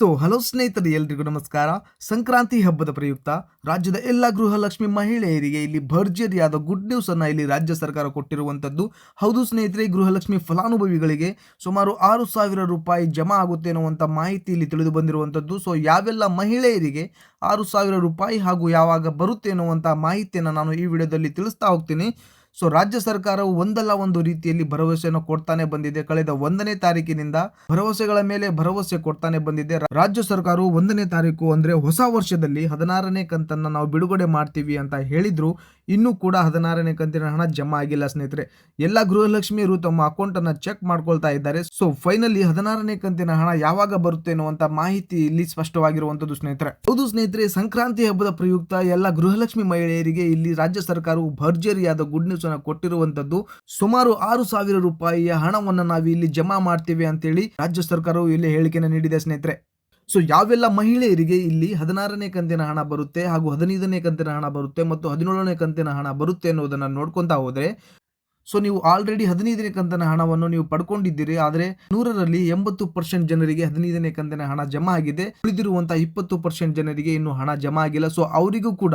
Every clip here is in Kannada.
ಸೊ ಹಲೋ ಸ್ನೇಹಿತರೆ, ಎಲ್ರಿಗೂ ನಮಸ್ಕಾರ. ಸಂಕ್ರಾಂತಿ ಹಬ್ಬದ ಪ್ರಯುಕ್ತ, ರಾಜ್ಯದ ಎಲ್ಲ ಗೃಹಲಕ್ಷ್ಮಿ ಮಹಿಳೆಯರಿಗೆ ಇಲ್ಲಿ ಭರ್ಜರಿಯಾದ ಗುಡ್ ನ್ಯೂಸ್ ಅನ್ನ ಇಲ್ಲಿ ರಾಜ್ಯ ಸರ್ಕಾರ ಕೊಟ್ಟಿರುವಂತದ್ದು. ಹೌದು ಸ್ನೇಹಿತರೆ ಗೃಹಲಕ್ಷ್ಮಿ ಫಲಾನುಭವಿಗಳಿಗೆ ಸುಮಾರು ಆರು ಸಾವಿರ ರೂಪಾಯಿ ಜಮಾ ಆಗುತ್ತೆ ಅನ್ನುವಂಥ ಮಾಹಿತಿ ಇಲ್ಲಿ ತಿಳಿದು ಬಂದಿರುವಂತದ್ದು. ಸೊ ಯಾವೆಲ್ಲ ಮಹಿಳೆಯರಿಗೆ ಆರು ಸಾವಿರ ರೂಪಾಯಿ ಹಾಗೂ ಯಾವಾಗ ಬರುತ್ತೆ ಅನ್ನುವಂಥ ಮಾಹಿತಿಯನ್ನು ನಾನು ಈ ವಿಡಿಯೋದಲ್ಲಿ ತಿಳಿಸ್ತಾ ಹೋಗ್ತೀನಿ. ಸೊ ರಾಜ್ಯ ಸರ್ಕಾರವು ಒಂದಲ್ಲ ಒಂದು ರೀತಿಯಲ್ಲಿ ಭರವಸೆಯನ್ನು ಕೊಡ್ತಾನೆ ಬಂದಿದೆ. ಕಳೆದ ಒಂದನೇ ತಾರೀಕಿನಿಂದ ಭರವಸೆಗಳ ಮೇಲೆ ಭರವಸೆ ಕೊಡ್ತಾನೆ ಬಂದಿದೆ. ರಾಜ್ಯ ಸರ್ಕಾರವು ಒಂದನೇ ತಾರೀಕು ಅಂದ್ರೆ ಹೊಸ ವರ್ಷದಲ್ಲಿ ಹದಿನಾರನೇ ಕಂತನ್ನ ನಾವು ಬಿಡುಗಡೆ ಮಾಡ್ತೀವಿ ಅಂತ ಹೇಳಿದ್ರು. ಇನ್ನೂ ಕೂಡ ಹದಿನಾರನೇ ಕಂತಿನ ಹಣ ಜಮಾ ಆಗಿಲ್ಲ, ಸ್ನೇಹಿತರೆ. ಎಲ್ಲ ಗೃಹಲಕ್ಷ್ಮಿಯರು ತಮ್ಮ ಅಕೌಂಟ್ ಅನ್ನ ಚೆಕ್ ಮಾಡ್ಕೊಳ್ತಾ ಇದ್ದಾರೆ. ಸೊ ಫೈನಲಿ ಹದಿನಾರನೇ ಕಂತಿನ ಹಣ ಯಾವಾಗ ಬರುತ್ತೆ ಅನ್ನುವಂತ ಮಾಹಿತಿ ಇಲ್ಲಿ ಸ್ಪಷ್ಟವಾಗಿರುವಂತದ್ದು ಸ್ನೇಹಿತರೆ. ಹೌದು ಸ್ನೇಹಿತರೆ, ಸಂಕ್ರಾಂತಿ ಹಬ್ಬದ ಪ್ರಯುಕ್ತ ಎಲ್ಲ ಗೃಹಲಕ್ಷ್ಮಿ ಮಹಿಳೆಯರಿಗೆ ಇಲ್ಲಿ ರಾಜ್ಯ ಸರ್ಕಾರವು ಭರ್ಜರಿಯಾದ ಗುಡ್ ನ್ಯೂಸ್ ಅನ್ನು ಕೊಟ್ಟಿರುವಂತದ್ದು ಸುಮಾರು ಆರು ಸಾವಿರ ರೂಪಾಯಿಯ ಹಣವನ್ನು ನಾವು ಇಲ್ಲಿ ಜಮಾ ಮಾಡ್ತೀವಿ ಅಂತೇಳಿ ರಾಜ್ಯ ಸರ್ಕಾರವು ಇಲ್ಲಿ ಹೇಳಿಕೆಯನ್ನು ನೀಡಿದೆ, ಸ್ನೇಹಿತರೆ. ಸೊ ಯಾವೆಲ್ಲ ಮಹಿಳೆಯರಿಗೆ ಇಲ್ಲಿ ಹದಿನಾರನೇ ಕಂತಿನ ಹಣ ಬರುತ್ತೆ ಹಾಗೂ ಹದಿನೈದನೇ ಕಂತಿನ ಹಣ ಬರುತ್ತೆ ಮತ್ತು ಹದಿನೇಳನೇ ಕಂತಿನ ಹಣ ಬರುತ್ತೆ ಅನ್ನೋದನ್ನು ನೋಡ್ಕೊತಾ ಹೋದ್ರೆ ಸೊ ನೀವು ಆಲ್ರೆಡಿ ಹದಿನೈದನೇ ಕಂತಿನ ಹಣವನ್ನು ನೀವು ಪಡ್ಕೊಂಡಿದ್ದೀರಿ, ಆದರೆ ನೂರರಲ್ಲಿ ಎಂಬತ್ತು ಪರ್ಸೆಂಟ್ ಜನರಿಗೆ ಹದಿನೈದನೇ ಕಂತಿನ ಹಣ ಜಮಾ ಆಗಿದೆ. ಉಳಿದಿರುವಂತಹ ಇಪ್ಪತ್ತು ಪರ್ಸೆಂಟ್ ಜನರಿಗೆ ಇನ್ನು ಹಣ ಜಮಾ ಆಗಿಲ್ಲ. ಸೊ ಅವರಿಗೂ ಕೂಡ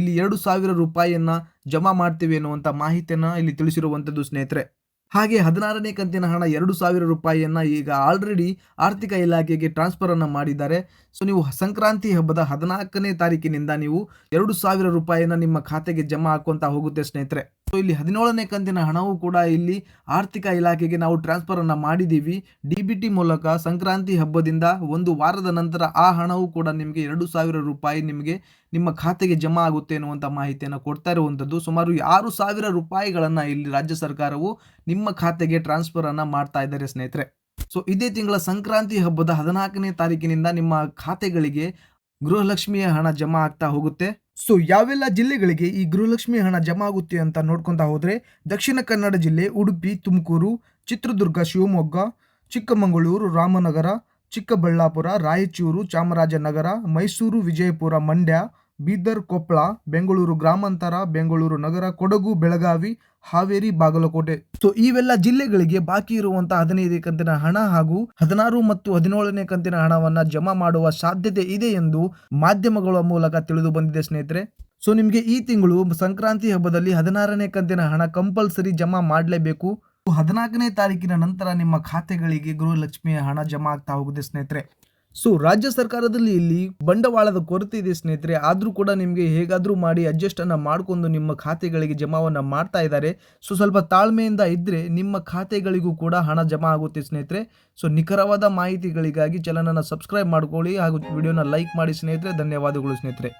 ಇಲ್ಲಿ ಎರಡು ಸಾವಿರ ರೂಪಾಯಿಯನ್ನ ಜಮಾ ಮಾಡ್ತೀವಿ ಅನ್ನುವಂಥ ಮಾಹಿತಿಯನ್ನು ಇಲ್ಲಿ ತಿಳಿಸಿರುವಂಥದ್ದು ಸ್ನೇಹಿತರೆ. ಹಾಗೆ ಹದಿನಾರನೇ ಕಂತಿನ ಹಣ ಎರಡು ಸಾವಿರ ರೂಪಾಯಿಯನ್ನು ಈಗ ಆಲ್ರೆಡಿ ಆರ್ಥಿಕ ಇಲಾಖೆಗೆ ಟ್ರಾನ್ಸ್ಫರ್ ಅನ್ನ ಮಾಡಿದ್ದಾರೆ. ಸೊ ನೀವು ಸಂಕ್ರಾಂತಿ ಹಬ್ಬದ ಹದಿನಾಲ್ಕನೇ ತಾರೀಕಿನಿಂದ ನೀವು ಎರಡು ಸಾವಿರ ರೂಪಾಯಿಯನ್ನು ನಿಮ್ಮ ಖಾತೆಗೆ ಜಮಾ ಹಾಕುವಂತ ಹೋಗುತ್ತೆ ಸ್ನೇಹಿತರೆ. ಸೊ ಇಲ್ಲಿ ಹದಿನೇಳನೇ ಕಂತಿನ ಹಣವು ಕೂಡ ಇಲ್ಲಿ ಆರ್ಥಿಕ ಇಲಾಖೆಗೆ ನಾವು ಟ್ರಾನ್ಸ್ಫರ್ ಅನ್ನ ಮಾಡಿದ್ದೀವಿ ಡಿ ಬಿ ಟಿ ಮೂಲಕ ಸಂಕ್ರಾಂತಿ ಹಬ್ಬದಿಂದ ಒಂದು ವಾರದ ನಂತರ ಆ ಹಣವು ಕೂಡ ನಿಮಗೆ ಎರಡು ಸಾವಿರ ರೂಪಾಯಿ ನಿಮಗೆ ನಿಮ್ಮ ಖಾತೆಗೆ ಜಮಾ ಆಗುತ್ತೆ ಅನ್ನುವಂಥ ಮಾಹಿತಿಯನ್ನು ಕೊಡ್ತಾ ಇರುವಂಥದ್ದು ಸುಮಾರು ಆರು ಸಾವಿರ ರೂಪಾಯಿಗಳನ್ನು ಇಲ್ಲಿ ರಾಜ್ಯ ಸರ್ಕಾರವು ನಿಮ್ಮ ಖಾತೆಗೆ ಟ್ರಾನ್ಸ್ಫರ್ ಅನ್ನು ಮಾಡ್ತಾ ಇದ್ದಾರೆ ಸ್ನೇಹಿತರೆ. ಸೊ ಇದೇ ತಿಂಗಳ ಸಂಕ್ರಾಂತಿ ಹಬ್ಬದ ಹದಿನಾಲ್ಕನೇ ತಾರೀಕಿನಿಂದ ನಿಮ್ಮ ಖಾತೆಗಳಿಗೆ ಗೃಹಲಕ್ಷ್ಮಿಯ ಹಣ ಜಮಾ ಆಗ್ತಾ ಹೋಗುತ್ತೆ. ಸೊ ಯಾವೆಲ್ಲ ಜಿಲ್ಲೆಗಳಿಗೆ ಈ ಗೃಹಲಕ್ಷ್ಮಿ ಹಣ ಜಮಾ ಆಗುತ್ತೆ ಅಂತ ನೋಡ್ಕೊತಾ ಹೋದರೆ ದಕ್ಷಿಣ ಕನ್ನಡ ಜಿಲ್ಲೆ, ಉಡುಪಿ, ತುಮಕೂರು, ಚಿತ್ರದುರ್ಗ, ಶಿವಮೊಗ್ಗ, ಚಿಕ್ಕಮಗಳೂರು, ರಾಮನಗರ, ಚಿಕ್ಕಬಳ್ಳಾಪುರ, ರಾಯಚೂರು, ಚಾಮರಾಜನಗರ, ಮೈಸೂರು, ವಿಜಯಪುರ, ಮಂಡ್ಯ ಬೀದರ್, ಕೊಪ್ಪಳ, ಬೆಂಗಳೂರು ಗ್ರಾಮಾಂತರ, ಬೆಂಗಳೂರು ನಗರ, ಕೊಡಗು, ಬೆಳಗಾವಿ, ಹಾವೇರಿ, ಬಾಗಲಕೋಟೆ. ಸೊ ಇವೆಲ್ಲ ಜಿಲ್ಲೆಗಳಿಗೆ ಬಾಕಿ ಇರುವಂತಹ ಹದಿನೈದು ಕಂತಿನ ಹಣ ಹಾಗೂ ಹದಿನಾರು ಮತ್ತು ಹದಿನೇಳನೇ ಕಂತಿನ ಹಣವನ್ನ ಜಮಾ ಮಾಡುವ ಸಾಧ್ಯತೆ ಇದೆ ಎಂದು ಮಾಧ್ಯಮಗಳ ಮೂಲಕ ತಿಳಿದು ಬಂದಿದೆ ಸ್ನೇಹಿತರೆ. ಸೊ ನಿಮಗೆ ಈ ತಿಂಗಳು ಸಂಕ್ರಾಂತಿ ಹಬ್ಬದಲ್ಲಿ ಹದಿನಾರನೇ ಕಂತಿನ ಹಣ ಕಂಪಲ್ಸರಿ ಜಮಾ ಮಾಡಲೇಬೇಕು. ಹದಿನಾಲ್ಕನೇ ತಾರೀಕಿನ ನಂತರ ನಿಮ್ಮ ಖಾತೆಗಳಿಗೆ ಗೃಹಲಕ್ಷ್ಮಿಯ ಹಣ ಜಮಾ ಆಗ್ತಾ ಹೋಗುತ್ತೆ ಸ್ನೇಹಿತರೆ. ಸೊ ರಾಜ್ಯ ಸರ್ಕಾರದಲ್ಲಿ ಇಲ್ಲಿ ಬಂಡವಾಳದ ಕೊರತೆ ಇದೆ ಸ್ನೇಹಿತರೆ. ಆದರೂ ಕೂಡ ನಿಮಗೆ ಹೇಗಾದರೂ ಮಾಡಿ ಅಡ್ಜಸ್ಟ್ ಅನ್ನ ಮಾಡಿಕೊಂಡು ನಿಮ್ಮ ಖಾತೆಗಳಿಗೆ ಜಮಾವನ್ನ ಮಾಡ್ತಾ ಇದ್ದಾರೆ. ಸೊ ಸ್ವಲ್ಪ ತಾಳ್ಮೆಯಿಂದ ಇದ್ದರೆ ನಿಮ್ಮ ಖಾತೆಗಳಿಗೂ ಕೂಡ ಹಣ ಜಮಾ ಆಗುತ್ತೆ ಸ್ನೇಹಿತರೆ. ಸೊ ನಿಖರವಾದ ಮಾಹಿತಿಗಳಿಗಾಗಿ ಚಾನಲನ್ನು ಸಬ್ಸ್ಕ್ರೈಬ್ ಮಾಡ್ಕೊಳ್ಳಿ ಹಾಗೂ ವಿಡಿಯೋನ ಲೈಕ್ ಮಾಡಿ ಸ್ನೇಹಿತರೆ. ಧನ್ಯವಾದಗಳು ಸ್ನೇಹಿತರೆ.